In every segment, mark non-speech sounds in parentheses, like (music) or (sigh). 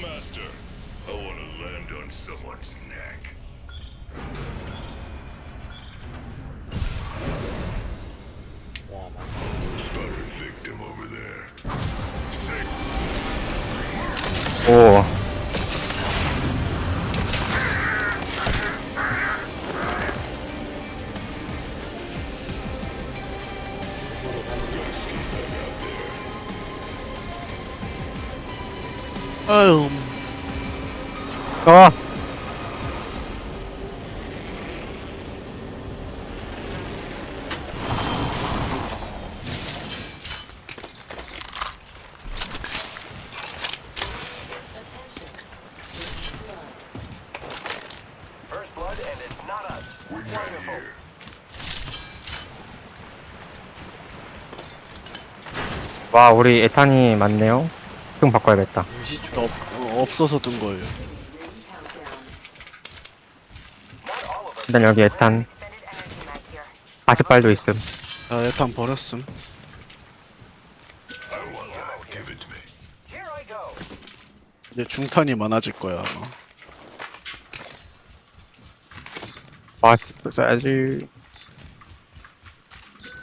Master. I want to land on someone's neck. Oh, Oh. 아유, 아! First blood, and it's not us. wingman here. 와, 우리 에탄이 많네요. 좀 바꿔야겠다. 임시주 없, 어, 없어서 든 거예요. 일단 여기 에탄. Extended energy mag here. 40발도 있음. 아, 에탄 버렸음. I want that. Give it to me. Here I go. 이제 중탄이 많아질 거야, 아마. 아, 써야지.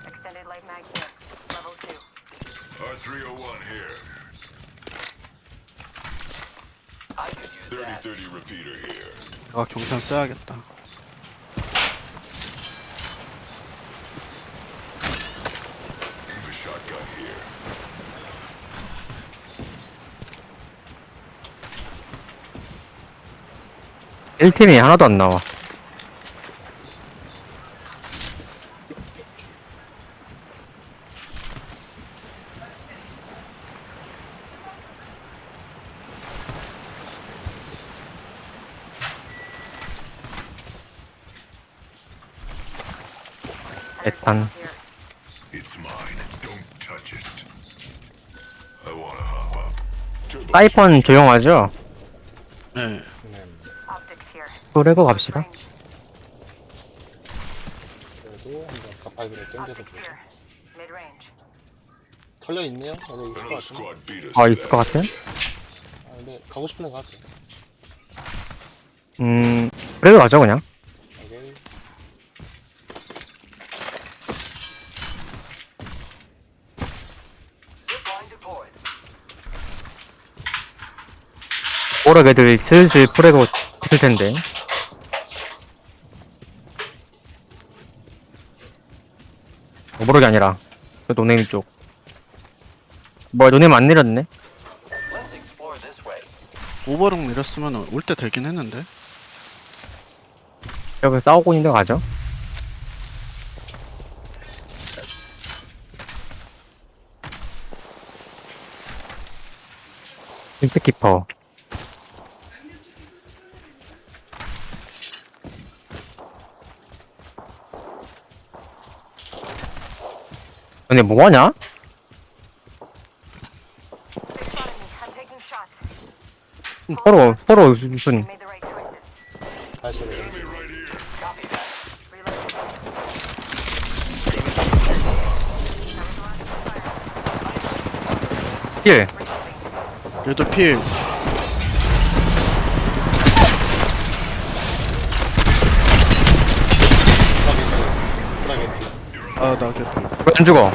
Extended light mag here. Level 2. R301 here. I could use that. 3030 repeater here. 아, 경탄 써야겠다. Give a shotgun here. 일팀이 하나도 안 나와. 에탄. Here. It's mine. Don't touch it. I want to hop up. Turbo 사이펀 조용하죠? 네. 음, Optics here. 그래고 갑시다. Range. 그래도 한번 가파이기를 땡겨서 Optics 보자. here. Mid range. 털려 있네요. 여기 있을 것 Another 같은데. squad beat us. 아, to 있을 것 that. 같아? 아, 근데 가고 싶은 데 가죠. 음, 그래도 가죠, 그냥. 오케이. Zipline deployed. 오락 애들 슬슬 프레고 붙을 텐데. 오버락이 아니라, 그 노네임 쪽. 뭐야, 노네임 안 내렸네? 오버룩 내렸으면 올 때 되긴 했는데. 여기 싸우고 있는 데 가죠. 힐스키퍼. 근데 뭐하냐? 서로, 서로 무슨. 다시. 얘도 필. 프라게티. 아, 나 개피. 안 죽어.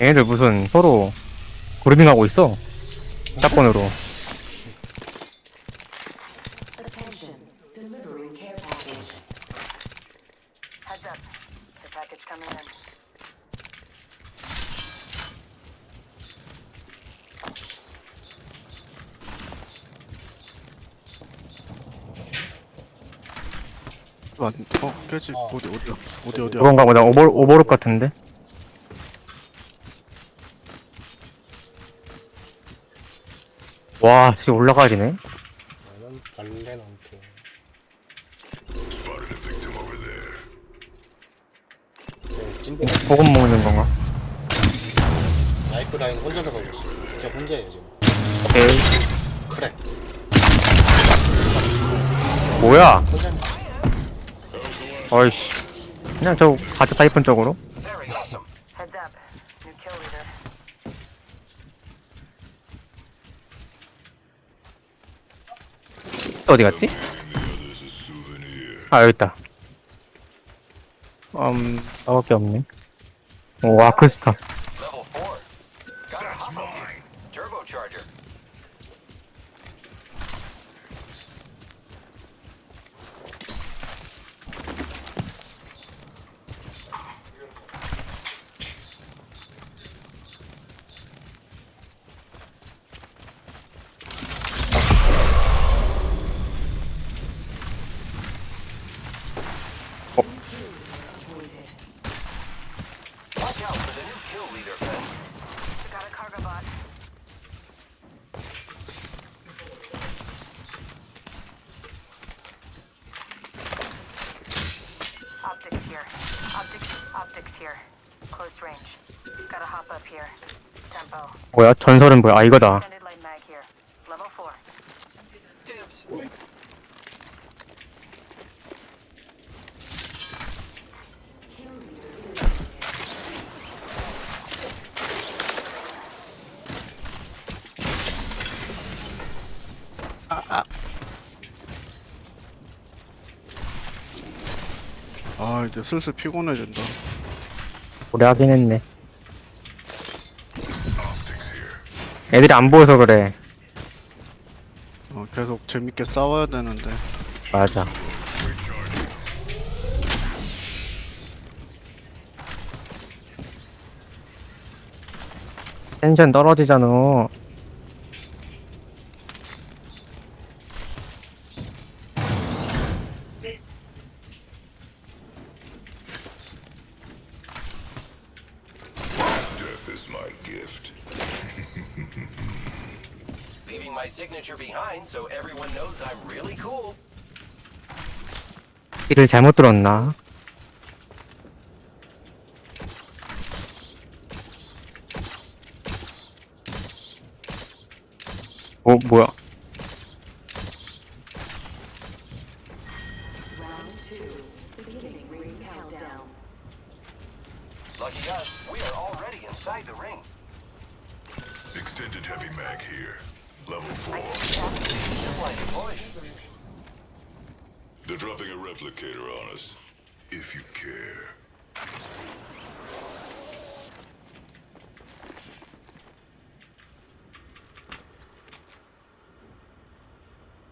얘네들 무슨 서로 그루밍하고 있어. 샷건으로. Attention, delivering care package. Heads up. The package coming in. 안, 어, 깨지. 어. 어디, 어디야? 어디, 어디야? 그건가 보다. 오버, 오버룩 같은데? 와, 지금 올라가야 되네. 나는 발레넌트. 네, 찐득 보급 먹는 건가? 라이프 라인 혼자서 있어. 제가 혼자예요 지금. 오케이. 그래. 뭐야? 혼자. 어이씨. 그냥 저 가드 타이픈 쪽으로. 어디 갔지? 아, 여기 있다. 음, 나밖에 없네. 오, 아크스타. Level 4. Got a hop up here. Turbocharger. Watch out for the new kill leader, Ben. Got a cargo bot. Optics here. Optics, optics here. Close range. Gotta hop up here. Tempo. 뭐야? 전설은 뭐야? 아, 이거다. Extended light mag here. Level 4. Dibs. 아 이제 슬슬 피곤해진다 오래 하긴 했네. 애들이 안 보여서 그래. 어, 계속 재밌게 싸워야 되는데 맞아. 텐션 떨어지잖아. 길을 잘못 들었나? 어, 뭐야? If you care.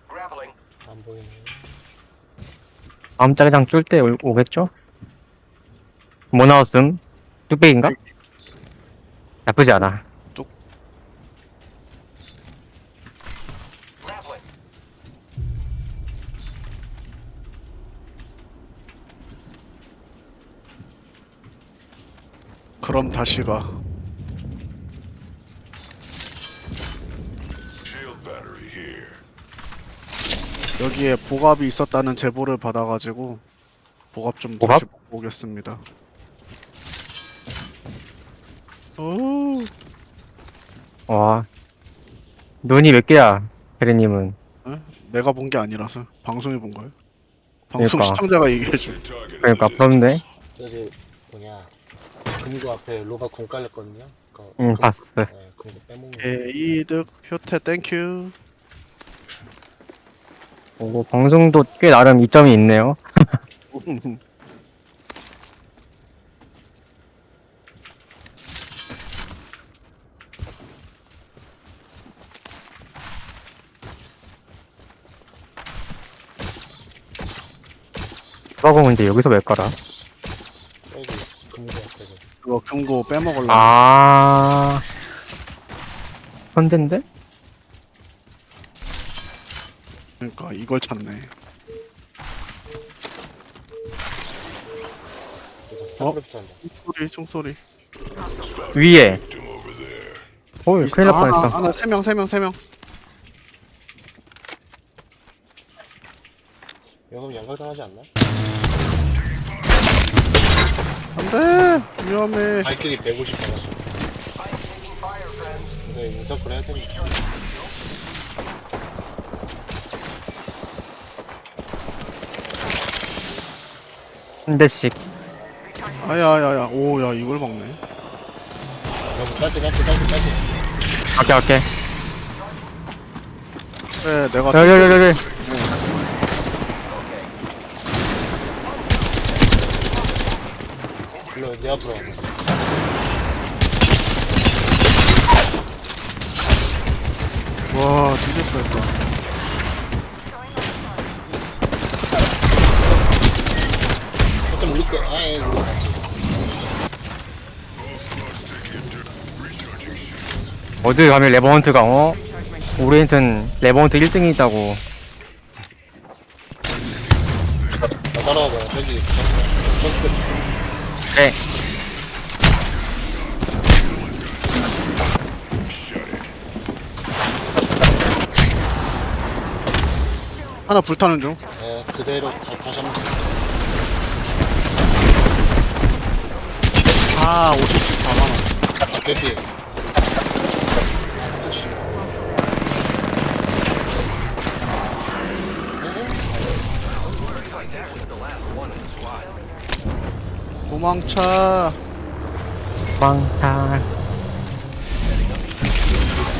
Grappling. 안 보이네. 다음 짜리장 쫄 때 오겠죠? 뭐 나왔음? 뚝배기인가? 나쁘지 않아. 그럼 다시 가. 여기에 보갑이 있었다는 제보를 받아가지고 보갑 좀 보갑? 다시 먹고 오겠습니다 오 와. 눈이 몇 개야, 혜리님은. 내가 본 게 아니라서 방송에 본 거예요 방송 그러니까. 시청자가 얘기해줘 그러니까, 부럽네. 여기 뭐냐. 금고 앞에 로바 공 깔렸거든요. 그거 응, 금- 봤어. 네, 금고 빼먹는 거. 에이득 효태 땡큐 오, 방송도 꽤 나름 이점이 있네요. (laughs) 수박은 이제 여기서 왜 깔아? 이거 금고 빼먹으려고 아. 현대인데? 그러니까 이걸 찾네 어? 소리 총소리 위에. 헐, 큰일 날 뻔했어. 하나, 아, 아, 아, 세 명, 세 명, 세 명. 여러분 연결당하지 않나? 안돼 위험해 발길이 150 받았어. 근데 인서클 해야 되니까. 한 대씩. 아야야야 오야 이걸 먹네 여러분 짧게 짧게 짧게 짧게. 갈게, 갈게. 그래 내가 여기, 여기, 여기. 일로 내 앞으로 와봤어. 와 뒤질 뻔했다 어쩜 우리 거, 아이, 우리 같이. 어디 가면 레버헌트가, 어? 우리한텐 레버헌트 1등이 있다고. 나 따라와봐. 저기, 저기, 그 래. 하나 불타는 중 에, 그대로 다, 다시 한번. 아, 54만원. 개피. 도망쳐. 빵타.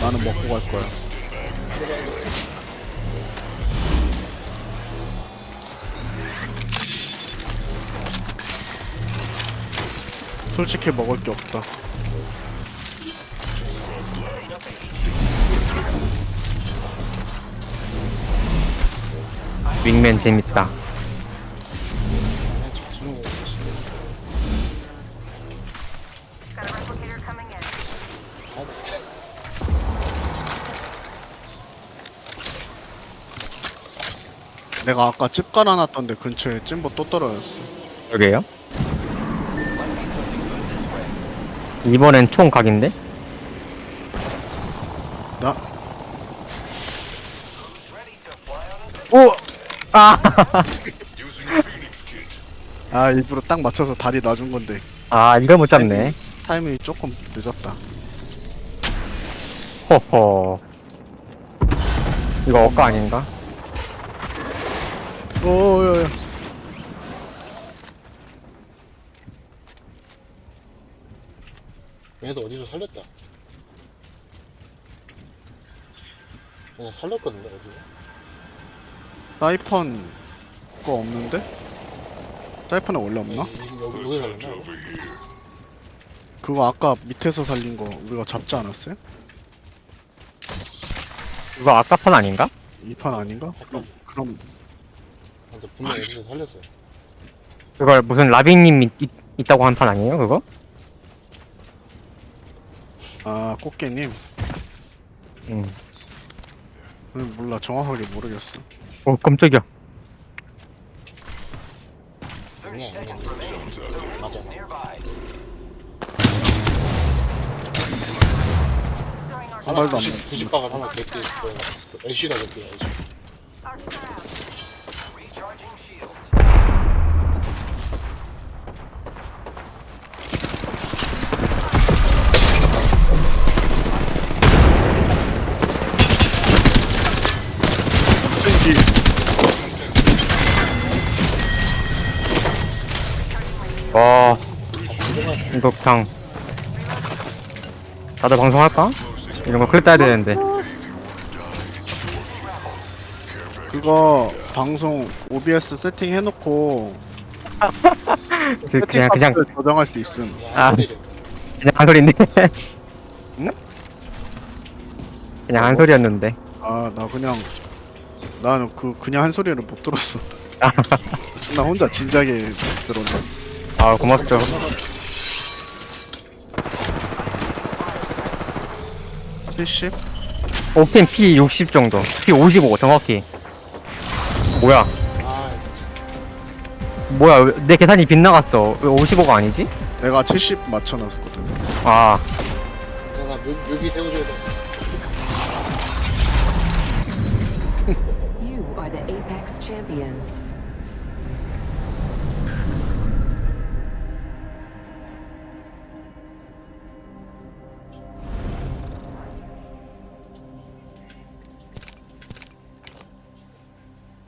나는 먹고 갈 거야. 솔직히 먹을 게 없다. 윙맨 재밌다. 내가 아까 집 깔아놨던데 근처에 찜보 또 떨어졌어. 여기에요? 이번엔 총 각인데? 나 오! 아! 아, 일부러 딱 맞춰서 다리 놔준 건데 아, 이걸 못 잡네. 타이밍이 조금 늦었다. 호호. 이거 억까 아닌가? 오, 야, 야. 얘도 어디서 살렸다. 그냥 살렸거든요, 어디서. 사이펀 거 없는데? 사이펀에 원래 없나? 여기, 여기, 여기 살렸나? Here. 그거 아까 밑에서 살린 거 우리가 잡지 않았어요? 이거 아까 판 아닌가? 이 판 아닌가? 그럼 그럼 근데 분명 여기서 살렸어요. 그걸 무슨 라빈님 있, 있, 있다고 한 판 아니에요, 그거? 아 꽃게님 응. 음, 몰라 정확하게 모르겠어. 오, 깜짝이야. 아니야, 아니야. 맞아. 하나 발도 안 90, 90 박아 하나 개피. 그, LC가 개피야, LC. Recharging 이거 그냥. 다들 방송할까? 이런 거 클립 따야 되는데. 그거 방송 OBS 세팅 해놓고 (laughs) 그, 그냥, 그냥, 저장할 수 있음. 아. 아. 그냥 한 소리인데. (laughs) 응? 그냥 한 소리였는데. 아 나 그냥 나는 그 그냥 한 소리를 못 들었어. (laughs) 나 혼자 진작에 들었네. 아, 고맙죠. 70? 옥텐 P60 정도. P55 정확히. 뭐야? 아, 뭐야? 왜- 내 계산이 빗나갔어. 왜 55가 아니지? 내가 70 맞춰놨었거든. 아, 괜찮아. 묘, 묘비 세워줘야 돼. You are the Apex champions.